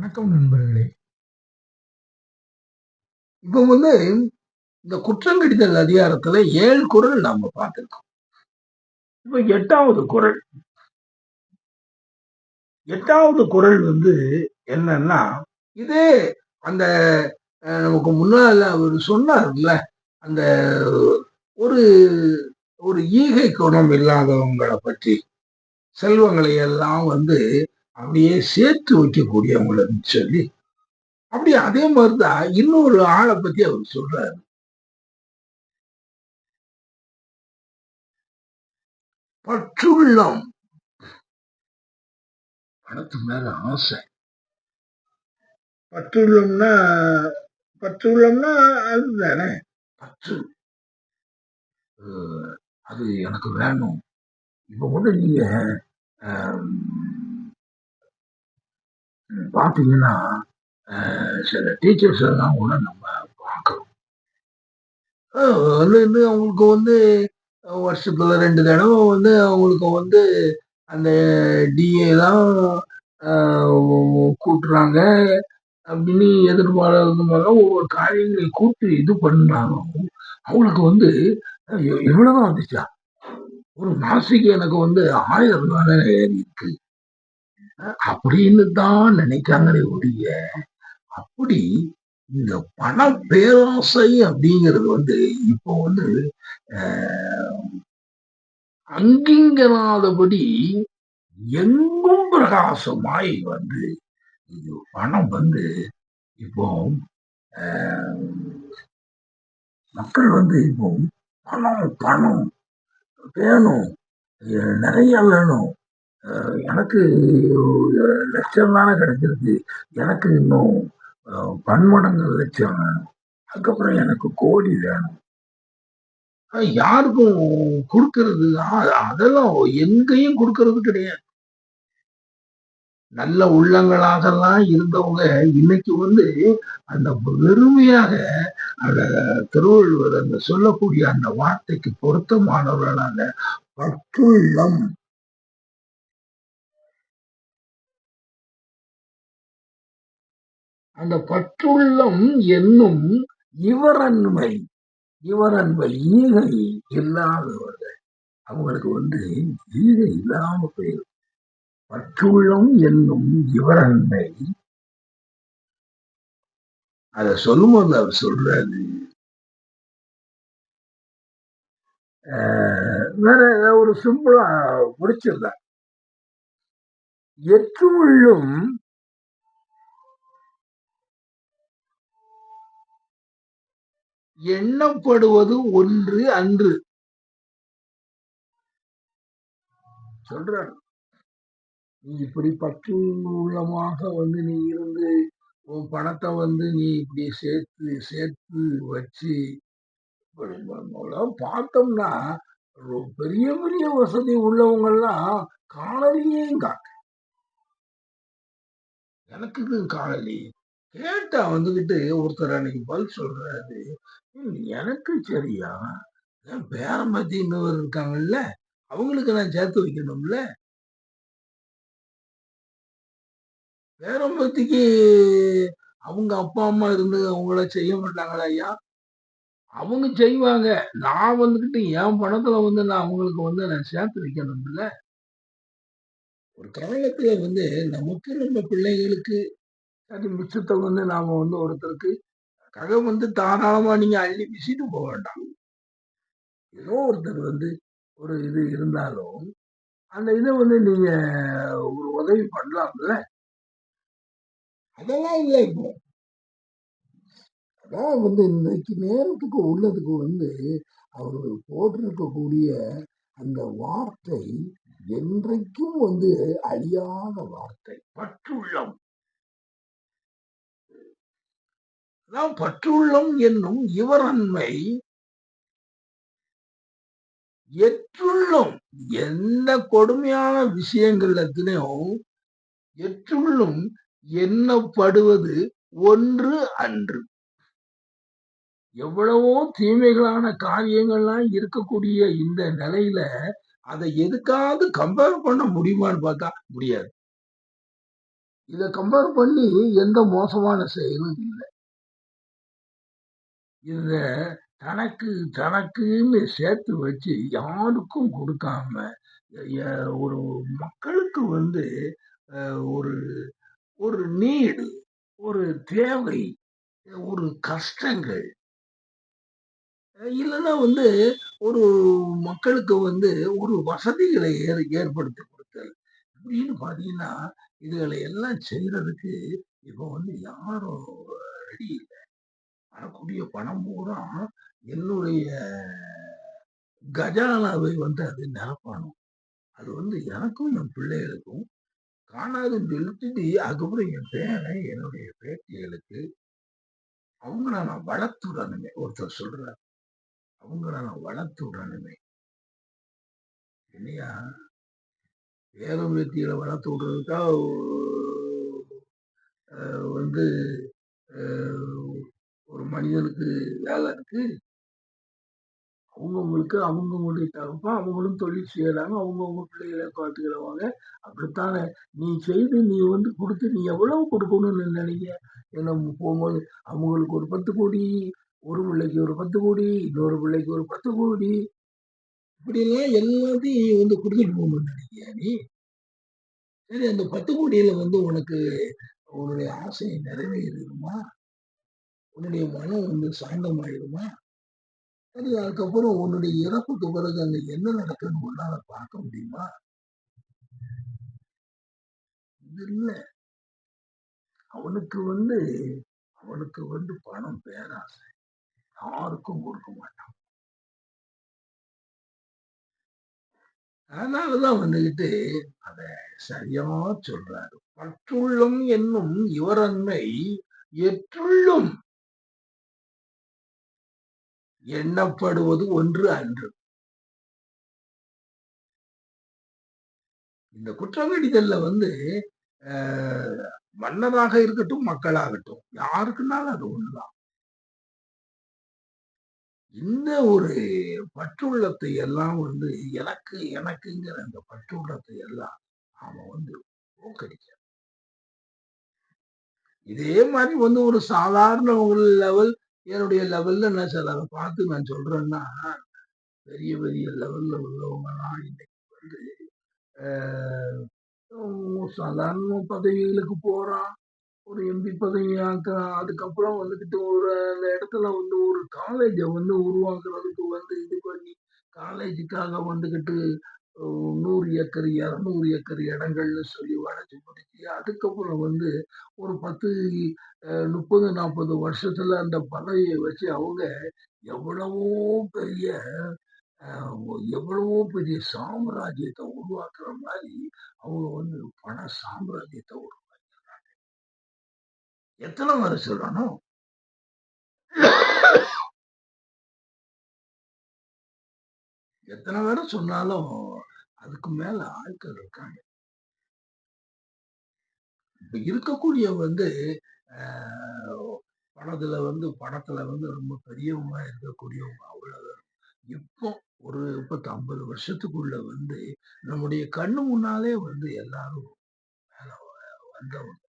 வணக்கம் நண்பர்களே. இப்போ வந்து இந்த குற்றங்கடிதல் அதிகாரத்துல ஏழு குறள் நாம பார்த்திருக்கோம். இப்ப எட்டாவது குறள். எட்டாவது குறள் வந்து என்னன்னா, இதே அந்த நமக்கு முன்னால அவர் சொன்னார்ல, அந்த ஒரு ஒரு ஈகை குணம் இல்லாதவங்கள பற்றி, செல்வங்களை எல்லாம் வந்து அப்படியே சேர்த்து வைக்கக்கூடியவங்களன்னு சொல்லி, அப்படியே அதே மாரி தான் இன்னொரு ஆள பத்தி அவரு சொல்றாரு. பற்றுள்ளம். பணத்து மேல ஆசை. பற்றுள்ளம்னா பற்றுள்ளம்னா அதுதானே. பற்று. அது எனக்கு வேணும். இப்ப கூட நீங்க பார்த்தீங்கன்னா, சில டீச்சர்ஸ் எல்லாம் கூட நம்ம பார்க்குறோம் வந்து வந்து அவங்களுக்கு வந்து வருஷத்துல ரெண்டு தடவை வந்து அவங்களுக்கு வந்து அந்த டிஏ தான் கூட்டுறாங்க. அப்படின்னு எதிர்பாராதமாக ஒவ்வொரு காரியங்களை கூட்டி இது பண்ணாலும், அவங்களுக்கு வந்து அ இவ்வளவுதான் வந்துச்சா? ஒரு மாசத்துக்கு எனக்கு வந்து ரூ. 1000 தானே அப்படின்னு தான் நினைக்கிறாங்களே ஒழிய, அப்படி இந்த பண பேராசை அப்படிங்கிறது வந்து இப்போ வந்து அ எங்கும் பிரகாசமாய் வந்து இது பணம் வந்து இப்போ மக்கள் வந்து இப்போ பணம், பணம் வேணும். நிறைய வேணும். எனக்கு லட்சம் தானே கிடைச்சிருக்கு. எனக்கு இன்னும் பன்மடங்கு லட்சம் வேணும். அதுக்கப்புறம் எனக்கு கோடி வேணும். யாருக்கும் குடுக்கறது அதெல்லாம் எங்கேயும் கொடுக்கறது கிடையாது. நல்ல உள்ளங்களாகலாம் இருந்தவங்க, இன்னைக்கு வந்து அந்த வெறுமையாக அந்த திருவள்ளுவர் அந்த சொல்லக்கூடிய அந்த வார்த்தைக்கு பொருத்தமானவர்களாக பற்றுள்ளம். அந்த பற்றுள்ளம் என்னும் இவரன்மை. இவரன்மை ஈகை இல்லாதவர்கள். அவங்களுக்கு வந்து ஈகை இல்லாம போயிடும் பற்றுள்ளம் என்னும் இவரன்மை. அத சொல்லும்போது அவர் சொல்றாரு. வேற ஒரு சிம்பிளா எற்று எற்றுள்ளும் எண்ணப்படுவது ஒன்று அன்று. சொல்றாரு. நீ இப்படி பற்று உள்ளமாக வந்து நீ இருந்து, உன் பணத்தை வந்து நீ இப்படி சேர்த்து, சேர்த்து வச்சு பார்த்தோம்னா, பெரிய பெரிய வசதி உள்ளவங்கெல்லாம் காணலியே காக்க எனக்கு காணலி கேட்டா வந்துகிட்டு ஒருத்தர் அன்னைக்கு பதில் சொல்றாரு. எனக்கு சரியா? என் பேரன் இருக்காங்கல்ல, அவங்களுக்கு நான் சேர்த்து வைக்கணும்ல. பேரம்பத்திக்கு அவங்க அப்பா, அம்மா இருந்து அவங்கள செய்ய மாட்டாங்களா ஐயா? அவங்க செய்வாங்க. நான் வந்துகிட்டு என் பணத்துல வந்து நான் அவங்களுக்கு வந்து நான் சேர்த்து வைக்கணும்ல. ஒரு காலத்துல வந்து நமக்கு நம்ம பிள்ளைகளுக்கு அது மிச்சத்தை வந்து நாம வந்து ஒருத்தருக்கு அதுக்காக வந்து தாராளமா நீங்க அள்ளி வீசிட்டு போக வேண்டாம். ஏதோ ஒருத்தர் வந்து ஒரு இது இருந்தாலும், அந்த இதை வந்து நீங்க ஒரு உதவி பண்ணலாம்ல. அதெல்லாம் இல்லை இப்போ. அதான் வந்து இன்னைக்கு நேரத்துக்கு உள்ளதுக்கு வந்து அவர் போட்டிருக்கக்கூடிய அந்த வார்த்தை என்றைக்கும் வந்து அழியாத வார்த்தை. பற்றுள்ளம். அதான் பற்றுள்ளம் என்னும் இவரன்மை எற்றுள்ளும் எந்த கொடுமையான விஷயங்கள்லத்திலயும் எற்றுள்ளும் எண்ணப்படுவது ஒன்று அன்று. எவ்வளவோ தீமைகளான காரியங்கள்லாம் இருக்கக்கூடிய இந்த நிலையில, அத எதுக்காவது கம்பேர் பண்ண முடியுமான்னு பார்த்தா முடியாது. இதை கம்பேர் பண்ணி எந்த மோசமான செயலும் இல்லை இத தனக்கு தனக்குன்னு சேர்த்து வச்சு யாருக்கும் கொடுக்காம எ ஒரு மக்களுக்கு வந்து அ ஒரு ஒரு நீடு, ஒரு தேவை, ஒரு கஷ்டங்கள் இல்லன்னா வந்து ஒரு மக்களுக்கு வந்து ஒரு வசதிகளை ஏற் ஏற்படுத்தி கொடுத்தல். இப்படின்னு பார்த்தீங்கன்னா, இதுகளை எல்லாம் செய்றதுக்கு இப்ப வந்து யாரும் ரெடி இல்ல. வரக்கூடிய பணம் பூரா என்னுடைய கஜானாவை வந்து அது நிரப்பணும். அது வந்து எனக்கும், என் பிள்ளைகளுக்கும் காணாதுன்னு சொல்லிட்டு அதுக்கப்புறம் என் பேனை என்னுடைய பேட்டிகளுக்கு அவங்கள நான் வளர்த்து விடணுமே ஒருத்தர் சொல்றார். அவங்கள நான் வளர்த்து விடணுமே இல்லையா? வேதம் வெற்றியில வளர்த்து விடுறதுக்கா வந்து ஒரு மனிதனுக்கு வேலை இருக்கு. அவங்கவுங்களுக்கு அவங்கவுங்களுடைய தகுப்பா அவங்களும் தொழில் செய்கிறாங்க அவங்கவுங்க பிள்ளைகள பார்த்துக்கிடுவாங்க. அப்படித்தானே! நீ செய்து நீ வந்து கொடுத்து நீ எவ்வளவு கொடுக்கணும்னு நினைக்க ஏன்னா போகும்போது அவங்களுக்கு ஒரு பத்து கோடி ஒரு பிள்ளைக்கு ஒரு பத்து கோடி இன்னொரு பிள்ளைக்கு ஒரு பத்து கோடி இப்படிலாம் எல்லாத்தையும் வந்து கொடுத்துட்டு போகணும்னு நினைக்கியா நீ? சரி அந்த பத்து கோடியில் வந்து உனக்கு உன்னுடைய ஆசை நிறைவேறிருமா? உன்னுடைய மனம் வந்து சாந்தமாயிடுமா சரி அதுக்கப்புறம் உன்னுடைய இறப்புக்கு பிறகு அங்க என்ன நடக்குதுன்னு உன்னால பார்க்க முடியுமா? இது இல்ல. அவனுக்கு வந்து அவனுக்கு வந்து பணம் பேராசை. யாருக்கும் கொடுக்க மாட்டான். அதனாலதான் வந்துகிட்டு அத சரியா சொல்றாரு. பற்றுள்ளும் என்னும் இவரன்மை எற்றுள்ளும்" "எண்ணப்படுவது ஒன்று அன்று." இந்த குற்றவியலிகள்ல வந்து மன்னராக இருக்கட்டும், மக்களாகட்டும் யாருக்குன்னாலும் அது ஒண்ணுதான். இந்த ஒரு பற்றுள்ளத்தை எல்லாம் வந்து எனக்கு எனக்குங்கிற அந்த பற்றுள்ளத்தை எல்லாம் அவன் வந்து போக்கடிக்கணும். இதே மாதிரி வந்து ஒரு சாதாரண ஒரு லெவல் என்னுடைய லெவல்ல நான் அதை பார்த்து நான் சொல்றேன்னா, பெரிய பெரிய லெவல்ல உள்ளவங்கலாம் இன்னைக்கு வந்து சாதாரண பதவிகளுக்கு போறான். ஒரு எம்பி பதவி அதுக்கப்புறம் வந்துக்கிட்டு ஒரு அந்த இடத்துல வந்து ஒரு காலேஜை வந்து உருவாக்குறதுக்கு வந்து இது பண்ணி, காலேஜுக்காக வந்துக்கிட்டு நூறு ஏக்கர், 200 ஏக்கர் இடங்கள்னு சொல்லி வளர்ச்சி பிடிச்சு, அதுக்கப்புறம் வந்து ஒரு 10 அ 30, 40 வருஷத்துல அந்த பதவியை வச்சு அவங்க எவ்வளவோ பெரிய எவ்வளவோ பெரிய சாம்ராஜ்யத்தை உருவாக்குற மாதிரி அவங்க வந்து பண சாம்ராஜ்யத்தை உருவாக்கிறாங்க எத்தனை வருஷம் சொல்லணும்? எத்தனை பேரும் சொன்னாலும் அதுக்கு மேல ஆட்கள் இருக்காங்க. இப்ப இருக்கக்கூடிய வந்து படத்துல வந்து படத்துல வந்து ரொம்ப பெரியவங்க இருக்கக்கூடியவங்க அவ்வளவு இப்போ ஒரு 10, 50 வருஷத்துக்குள்ள வந்து நம்முடைய கண்ணு முன்னாலே வந்து எல்லாரும் மேல வந்தவங்க.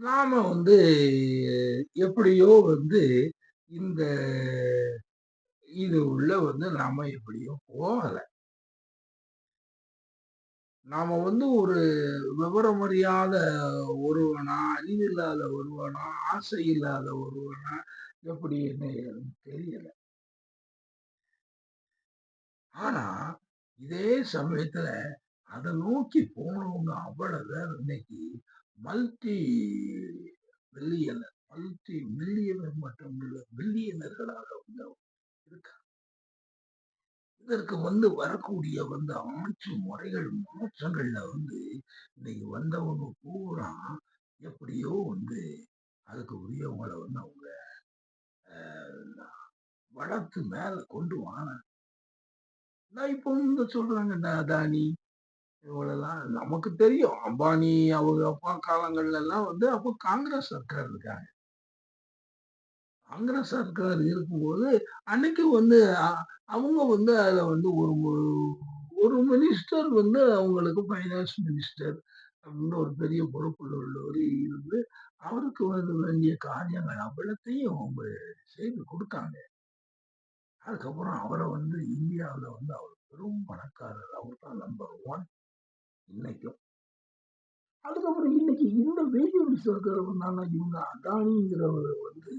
நாம வந்து எப்படியோ வந்து இந்த இது உள்ள வந்து நாம எப்படியும் போகலை நாம வந்து ஒரு விவரம் அறியாத ஒருவனா, அறிவில்லாத ஒருவனா, ஆசை இல்லாத ஒருவனா, எப்படின்னு தெரியல. ஆனா, இதே சமயத்துல அதை நோக்கி போனவங்க அவ்வளவு இன்னைக்கு மல்டி பில்லியனர் மல்டி மில்லியனர் மட்டும் பில்லியனர்களாக வந்து இருக்காங்க. இதற்கு வந்து வரக்கூடிய வந்து ஆட்சி முறைகள் மாற்றங்கள்ல வந்து இன்னைக்கு வந்தவங்க பூரா எப்படியோ வந்து அதுக்கு உரியவங்கள வந்து அவங்க வளர்த்து மேல கொண்டு வாங்க நான் இப்போ வந்து சொல்றாங்க அதானி இவங்களெல்லாம் நமக்கு தெரியும். அம்பானி அவங்க அப்பா காலங்கள்ல எல்லாம் வந்து அப்போ காங்கிரஸ் சர்க்கார் இருக்காங்க. காங்கிரஸ் சர்க்கார் இருக்கும்போது, அன்னைக்கு வந்து அவங்க வந்து அதில் வந்து ஒரு ஒரு மினிஸ்டர் வந்து அவங்களுக்கு ஃபைனான்ஸ் மினிஸ்டர் அப்படின்னு ஒரு பெரிய பொறுப்புல உள்ளவர் இருந்து அவருக்கு வந்து வேண்டிய காரியங்கள் அவ்வளத்தையும் அவங்க செய்து கொடுத்தாங்க. அதுக்கப்புறம் அவரை வந்து இந்தியாவில் வந்து அவர் பெரும் பணக்காரர். அவர் தான் நம்பர் ஒன் இன்னைக்கும் அதுக்கப்புறம் இன்னைக்கு இந்த வெயில் சர்க்கார் வந்தாங்க இவங்க அதானிங்கிறவர் வந்து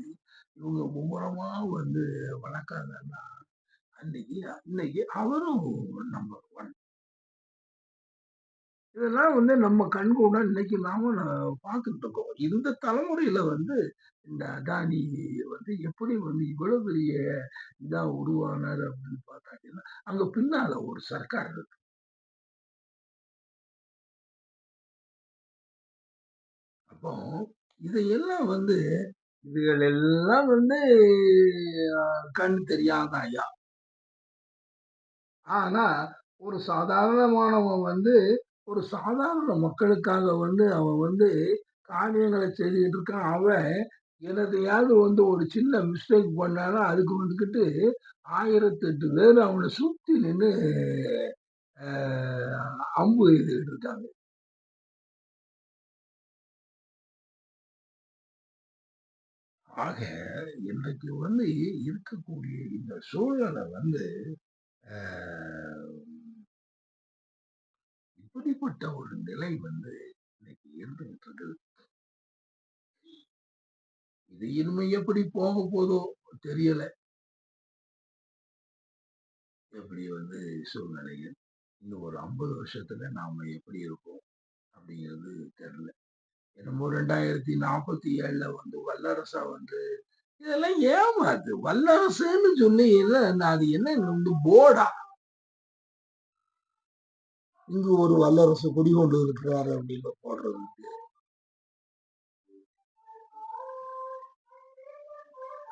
இவங்க மும்முரமா வந்து வளர்க்காங்கன்னா அன்னைக்கு இன்னைக்கு அவரும் நம்பர் ஒன் இதெல்லாம் வந்து நம்ம கண் கூட இன்னைக்கு நாம பார்த்துட்டு இருக்கோம். இந்த தலைமுறையில வந்து இந்த அதானி வந்து எப்படி வந்து இவ்வளவு பெரிய இதா உருவானார் அப்படின்னு பார்த்தாங்கன்னா அங்க பின்னால ஒரு சர்க்கார் இருக்கு. அப்போ இதையெல்லாம் வந்து இதுகள் எல்லாம் வந்து கண் தெரியாத ஐயா? ஆனா ஒரு சாதாரணமானவன் வந்து ஒரு சாதாரண மக்களுக்காக வந்து அவன் வந்து காரியங்களை செய்துக்கிட்டு இருக்கான் அவன் எனதையாவது வந்து ஒரு சின்ன மிஸ்டேக் பண்ணாலும் அதுக்கு வந்துக்கிட்டு ஆயிரத்தெட்டு பேர் அவனை சுற்றி நின்று அம்பு எழுதிட்டு இருக்காங்க ஆக இன்றைக்கு வந்து இருக்கக்கூடிய இந்த சூழ்நிலை வந்து இப்படிப்பட்ட ஒரு நிலை வந்து இன்னைக்கு இருந்துகிட்டு இருக்குது இது இனிமே எப்படி போக போதோ தெரியல. எப்படி வந்து சூழ்நிலைகள் இன்னும் ஒரு ஐம்பது வருஷத்துல நாம எப்படி இருப்போம் அப்படிங்கிறது தெரியல. என்னமோ ரெண்டாயிரத்தி நாற்பத்தி ஏழுல வந்து வல்லரசா வந்து இதெல்லாம் ஏமாது வல்லரசுன்னு சொல்லி அது என்ன வந்து போர்டா இங்கு ஒரு வல்லரசு குடிகொண்டு இருக்கிறாரு அப்படின்னு போடுறதுக்கு.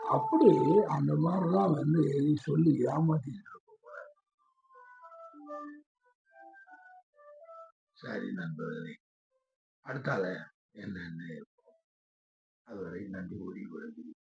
அப்படி அந்த மாதிரிலாம் வந்து சொல்லி ஏமாத்தி சரி நண்பர்களே அடுத்தால என்னன்னு அதுவரை நன்றி கூறி விடுகிறேன்